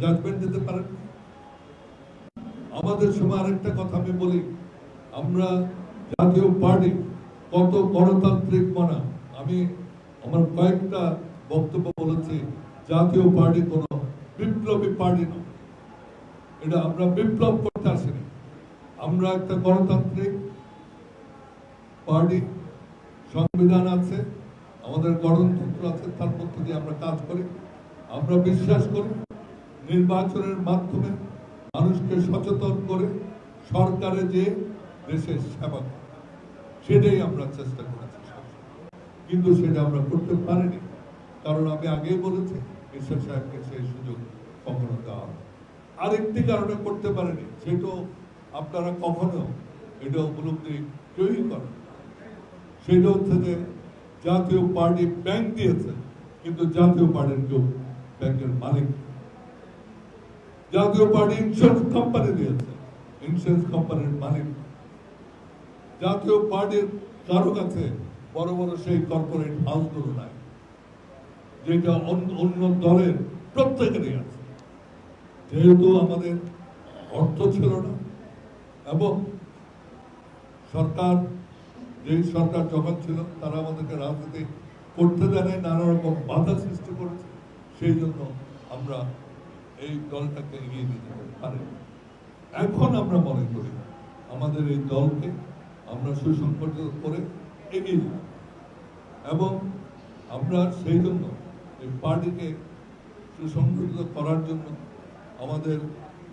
Judgement দিতে পারেন আমাদের সময় আরেকটা কথা আমি বলি, আমরা জাতীয় পার্টি কত গণতান্ত্রিক মনা। আমি আমার কয়েকটা বক্তব্য বলেছি, জাতীয় পার্টি কোনো বিপ্লবী পার্টি নয়। এটা আমরা বিপ্লব করতে আসিনি। আমরা একটা গণতান্ত্রিক পার্টি সংবিধান আছে, আমাদের গণতন্ত্র আছে, তার মধ্যে দিয়ে আমরা কাজ করি। আমরা বিশ্বাস করি। নির্বাচনের মাধ্যমে মানুষকে সচেতন করে সরকারে যে দেশের সেবা। সেটাই আমরা চেষ্টা করেছি কিন্তু সেটা আমরা করতে পারিনি, কারণ আমি আগেই বলেছি ঈশ্বর সাহেবকে সেই সুযোগ কখনো দেওয়া। আরেকটি কারণে করতে পারেনি সেটাও আপনারা কখনো এটা উপলব্ধি কেউই করেন সেটা হচ্ছে যে জাতীয় পার্টি ব্যাংক দিয়েছে, কিন্তু জাতীয় পার্টির কেউ ব্যাংকের মালিক। জাতীয় পার্টি ইন্স্যুরেন্স কোম্পানি দিয়েছে। ইন্স্যুরেন্স কোম্পানির মালিক। জাতীয় পার্টির কারও কাছে বড় বড় সেই কর্পোরেট হাউসগুলো নাই, যেটা অন্য দলের প্রত্যেকেরই আছে। যেহেতু আমাদের অর্থ ছিল না, এবং সরকার, যেই সরকার যখন ছিল, তারা আমাদেরকে রাজনীতি করতে দেয় নানা রকম বাধা সৃষ্টি করেছে। সেই জন্য আমরা এই দলটাকে এগিয়ে নিতে পারি। এখন আমরা মনে করি আমাদের এই দলকে আমরা সুসংগঠিত করে এগিয়ে যাব এবং আমরা সেই জন্য এই পার্টিকে সুসংগঠিত করার জন্য আমাদের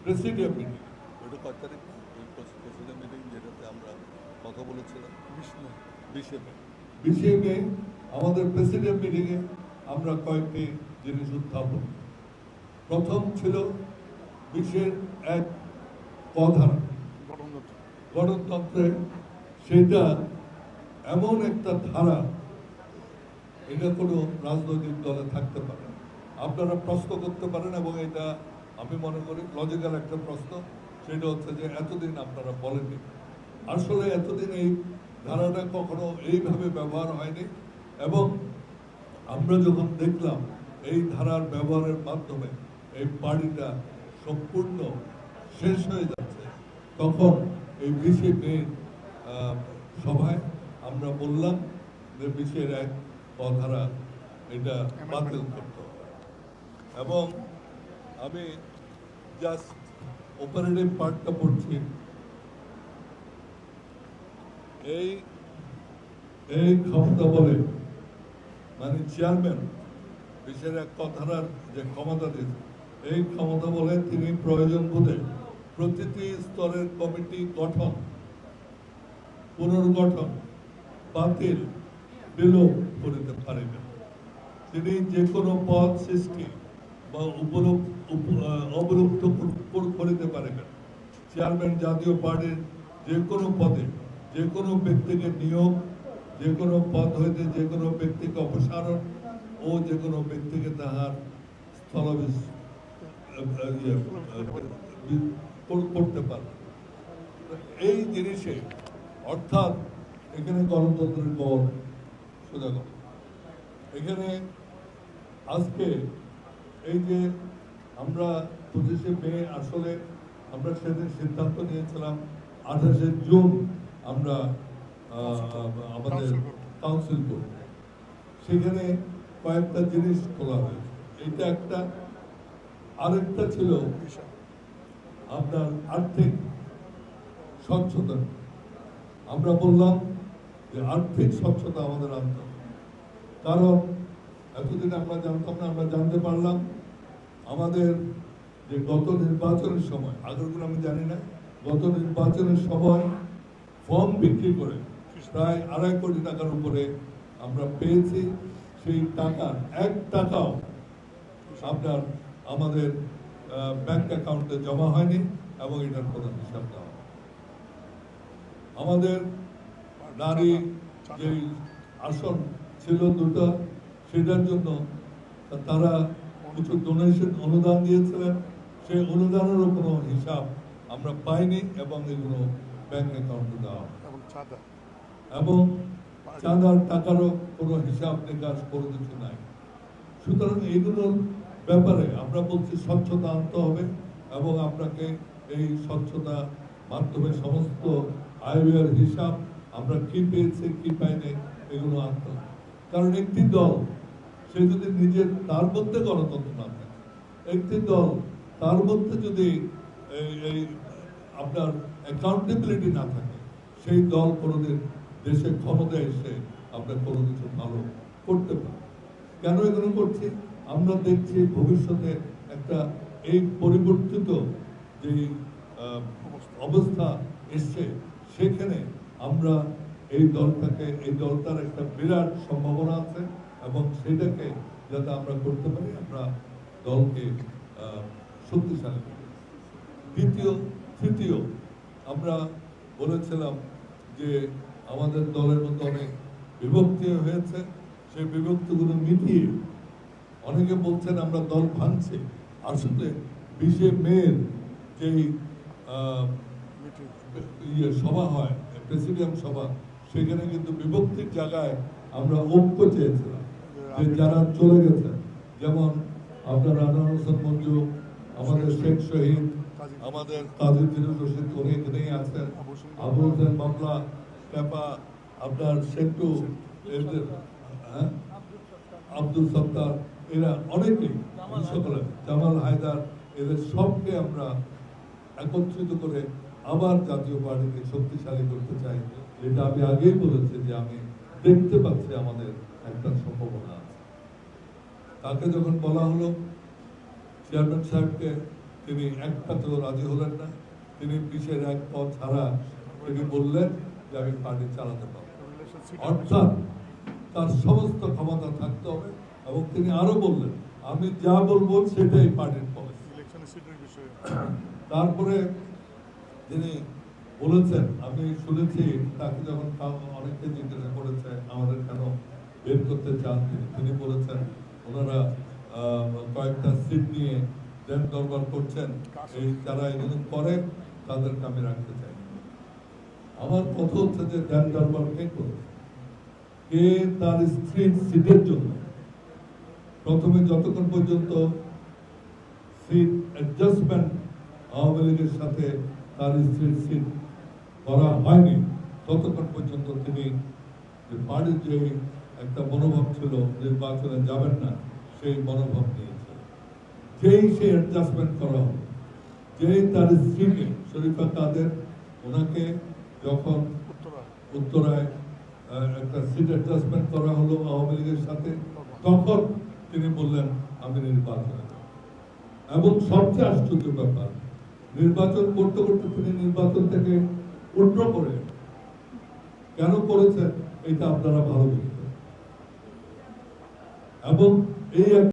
প্রেসিডিয়াম মিটিং ওটা কয় তারিখ? ওই প্রেসিডেন্ট মিটিং যেটাতে আমরা কথা বলেছিলাম। বিশে মে। বিশে মে। আমাদের প্রেসিডেন্ট মিটিংয়ে আমরা কয়েকটি জিনিস উত্থাপন করি। প্রথম ছিল বিশ্বের এক প্রধান গণতন্ত্রে সেটা এমন একটা ধারা, এটা কোনো রাজনৈতিক দলে থাকতে পারে। আপনারা প্রশ্ন করতে পারেন এবং এটা আমি মনে করি লজিক্যাল একটা প্রশ্ন, সেটা হচ্ছে যে এতদিন আপনারা বলেননি আসলে এতদিন এই ধারাটা কখনো এইভাবে ব্যবহার হয়নি এবং আমরা যখন দেখলাম এই ধারার ব্যবহারের মাধ্যমে এই পার্টিটা সম্পূর্ণ শেষ হয়ে যাচ্ছে। তখন এই আহ, সভায় আমরা বললাম যে বিশের এক পধারা এটা বাতিল করতে হবে। এবং আমি জাস্ট অপারেটিভ পার্টটা পড়ছি। এই এই ক্ষমতা বলে মানে চেয়ারম্যান বিশ্বের এক কথার যে ক্ষমতা দিয়েছে এই ক্ষমতা বলে তিনি প্রয়োজন বোধে প্রতিটি স্তরের কমিটি গঠন, পুনর্গঠন, বাতিল, বিলোপ করিতে পারিবেন তিনি যে কোনো পদ সৃষ্টি বা অবলুপ্ত কর- করিতে পারিবেন। চেয়ারম্যান জাতীয় পার্টির যে কোনো পদে যে কোনো ব্যক্তিকে নিয়োগ, যে কোনো পদ হইতে যে কোনো ব্যক্তিকে অপসারণ ও যে কোনো ব্যক্তিকে তাহার স্থলাভিষ আহ, আহ, ইয়ে, আহ, কর- করতে পারে এই জিনিসে অর্থাৎ এখানে গণতন্ত্রের গড় সোজা কথা। এখানে আজকে এই যে আমরা পঁচিশে মে আসলে আমরা সেদিন সিদ্ধান্ত নিয়েছিলাম আঠাশে জুন আমরা আমাদের কাউন্সিল করব। সেখানে কয়েকটা জিনিস খোলা হয়েছে। এইটা একটা আরেকটা ছিল আপনার আর্থিক স্বচ্ছতা। আমরা বললাম যে আর্থিক স্বচ্ছতা আমাদের আনতে কারণ এতদিন আমরা জানতাম না, আমরা জানতে পারলাম আমাদের যে গত নির্বাচনের সময়, আগেরগুলো আমি জানি না, গত নির্বাচনের সময় ফর্ম বিক্রি করে প্রায় আড়াই কোটি টাকার উপরে আমরা পেয়েছি। সেই টাকার এক টাকাও আপনার আমাদের ব্যাংক অ্যাকাউন্টে জমা হয়নি এবং এটার কোনো হিসাব দেওয়া। আমাদের নারী যে আসন ছিল দুটো সেটার জন্য তারা কিছু ডোনেশন অনুদান দিয়েছিলেন। সেই অনুদানেরও কোনো হিসাব আমরা পাইনি এবং এগুলো ব্যাংক অ্যাকাউন্টে দেওয়া এবং চাঁদা। এবং চাঁদার টাকারও কোনো হিসাব নিকাশ করে কিছু নাই। সুতরাং এগুলোর ব্যাপারে আমরা বলছি স্বচ্ছতা আনতে হবে এবং আপনাকে এই স্বচ্ছতা মাধ্যমে সমস্ত আয় ব্যয়ের হিসাব আমরা কি পেয়েছি, কি পাইনি, এগুলো আনতে হবে। কারণ একটি দল, সে যদি নিজের, তার মধ্যে গণতন্ত্র না থাকে, একটি দল, তার মধ্যে যদি এই আপনার অ্যাকাউন্টেবিলিটি না থাকে, সেই দল কোনোদিন দেশে ক্ষমতায় এসে আপনার কোনো কিছু ভালো করতে পারে কেন এগুলো করছি? আমরা দেখছি ভবিষ্যতে একটা এই পরিবর্তিত যে অবস্থা এসছে, সেখানে আমরা এই দলটাকে, এই দলটার একটা বিরাট সম্ভাবনা আছে এবং সেটাকে যাতে আমরা করতে পারি, আমরা দলকে শক্তিশালী করি। দ্বিতীয়, তৃতীয়, আমরা বলেছিলাম যে আমাদের দলের মধ্যে অনেক বিভক্তি হয়েছে, সেই বিভক্তিগুলো মিটিয়ে অনেকে বলছেন আমরা দল ভাঙছি। আসলে বিশে মেয়ের যেই ইয়ে সভা হয়, প্রেসিডিয়াম সভা, সেখানে কিন্তু বিভক্তির জায়গায় আমরা ঐক্য চেয়েছিলাম যে যারা চলে গেছেন যেমন আপনার রানা হোসেন মঞ্জু, আমাদের শেখ শহীদ, আমাদের কাজী ফিরোজ রশিদ উনি এখানেই আছেন। আবু হোসেন মামলা, ক্যাপা, আপনার এদের হ্যাঁ? আব্দুল সত্তার, এরা অনেকেই এই সকলে। জামাল হায়দার, এদের সবকে আমরা একত্রিত করে আবার জাতীয় পার্টিকে শক্তিশালী করতে চাই। যেটা আমি আগেই বলেছি যে আমি দেখতে পাচ্ছি আমাদের একটা সম্ভাবনা আছে। তাকে যখন বলা হলো, চেয়ারম্যান সাহেবকে তিনি এক একটাতেও রাজি হলেন না। তিনি বিশের এক পথ ছাড়া তিনি বললেন যে আমি পার্টি চালাতে পারব। অর্থাৎ তার সমস্ত ক্ষমতা এবং তিনি আরও বললেন আমি যা বলব সেটাই পার্টির পলিসি তারপরে তিনি বলেছেন আমি শুনেছি তাকে যখন অনেকে জিজ্ঞাসা করেছে আমাদের কেন বের করতে চান তিনি? বলেছেন ওনারা কয়েকটা সিট নিয়ে দেন দরবার করছেন। এই যারা এগুলো করে তাদেরকে আমি রাখতে চাই। আমার কথা হচ্ছে যে দেন দরবার কে করেছে কে তার স্ত্রীর সিটের জন্য? প্রথমে যতক্ষণ পর্যন্ত সিট অ্যাডজাস্টমেন্ট আওয়ামী লীগের সাথে তার স্ত্রীর সিট করা হয়নি, ততক্ষণ পর্যন্ত তিনি যে পার্টির যে একটা মনোভাব ছিল নির্বাচনে যাবেন না, সেই মনোভাব নিয়েছে। যেই সে অ্যাডজাস্টমেন্ট করা হলো যেই তার স্ত্রীকে শরীফা কাদের ওনাকে যখন উত্তরায় একটা সিট অ্যাডজাস্টমেন্ট করা হলো আওয়ামী লীগের সাথে, তখন তিনি বললেন, আমি নির্বাচনে। এবং সবচেয়ে আশ্চর্য ব্যাপার, নির্বাচন করতে করতে তিনি নির্বাচন থেকে উল্টো করে কেন করেছেন, এটা আপনারা ভালো বুঝবেন এবং এই